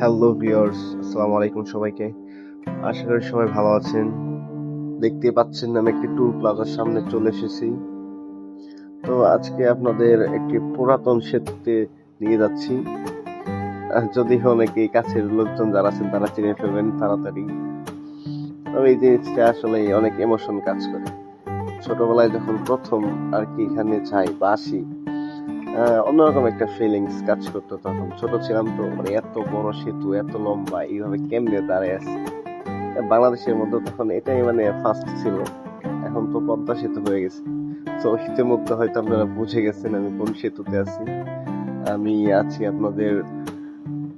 Hello viewers আসসালামু আলাইকুম সবাইকে। আশা করি সবাই ভালো আছেন। দেখতে পাচ্ছেন আমি একটি টুল প্লাজার সামনে চলে এসেছি। তো আজকে আপনাদের একটি পুরাতন সেতুতে নিয়ে যাচ্ছি। যদিও অনেকে কাছের লোকজন যারা আছেন তারা চিনে ফেলবেন তাড়াতাড়ি। তবে এই জিনিসটা আসলে অনেক ইমোশন কাজ করে। ছোটবেলায় যখন প্রথম আর কি এখানে যাই বা আসি অন্যরকম একটা ফিলিংস কাজ করতো তখন। ছোট ছিলাম তো মানে এত বড় সেতু, এত লম্বা, এইভাবে কেমনে দাঁড়ায় আছে? বাংলাদেশের মধ্যে তখন এটাই মানে ফার্স্ট ছিল। এখন তো পদ্মা সেতু হয়ে গেছে। তো ইতিমধ্যে হয়তো আপনারা বুঝে গেছেন আমি কোন সেতুতে আছি। আমি আছি আপনাদের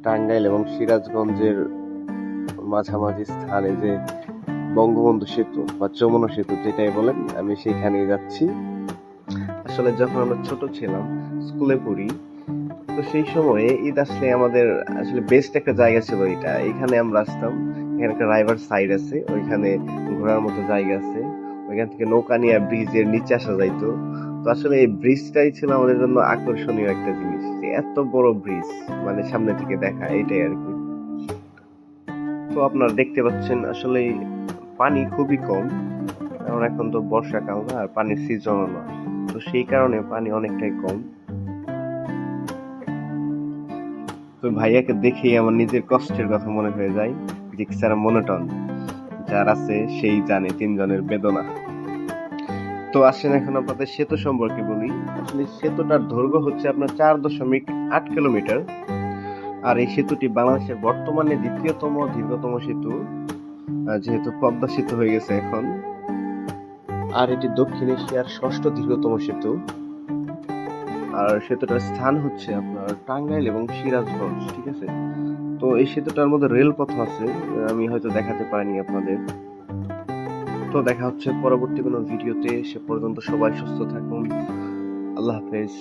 টাঙ্গাইল এবং সিরাজগঞ্জের মাঝামাঝি স্থানে যে বঙ্গবন্ধু সেতু বা যমুনা সেতু যেটাই বলেন, আমি সেখানেই যাচ্ছি। আসলে যখন আমরা ছোট ছিলাম, স্কুলে পড়ি, তো সেই সময়ে ঈদ আসলে আমাদের আসলে বেস্ট একটা জায়গা ছিল এটা। এখানে আমরা আসতাম এখানে একটা রাইভার সাইড আছে, ওইখানে ঘোরার মতো জায়গা আছে। ওইখান থেকে নৌকা নিয়ে ব্রিজের নিচে আসা যাইতো। তো আসলে এই ব্রিজটাই ছিল আমাদের জন্য আকর্ষণীয় একটা জিনিস, যে এত বড় ব্রিজ মানে সামনে থেকে দেখা, এটাই আর কি। তো আপনারা দেখতে পাচ্ছেন আসলে পানি খুবই কম, কারণ এখন তো বর্ষাকাল না, আর পানির সিজনও না তো সেই কারণে পানি অনেকটাই কম। তো ভাইয়াকে দেখেই আমার নিজের কষ্টের কথা মনে হয়ে যায় রিক্সার মনোটন, যার আছে সেই জানে তিনজনের বেদনা। তো আসেন এখন আপনাদের সেতু সম্পর্কে বলি। আসলে সেতুটার দৈর্ঘ্য হচ্ছে আপনার চার দশমিক আট কিলোমিটার। আর এই সেতুটি বাংলাদেশের বর্তমানে দ্বিতীয়তম দীর্ঘতম সেতু যেহেতু পদ্মা সেতু হয়ে গেছে এখন। আর এটি দক্ষিণ এশিয়ার ষষ্ঠ দীর্ঘতম সেতু। আর সেতুটার স্থান হচ্ছে আপনার টাঙ্গাইল এবং সিরাজগঞ্জ, ঠিক আছে? তো এই সেতুটার মধ্যে রেলপথ আছে, আমি হয়তো দেখাতে পারিনি আপনাদের। তো দেখা হচ্ছে পরবর্তী কোনো ভিডিওতে, সে পর্যন্ত সবাই সুস্থ থাকুন। আল্লাহ হাফেজ।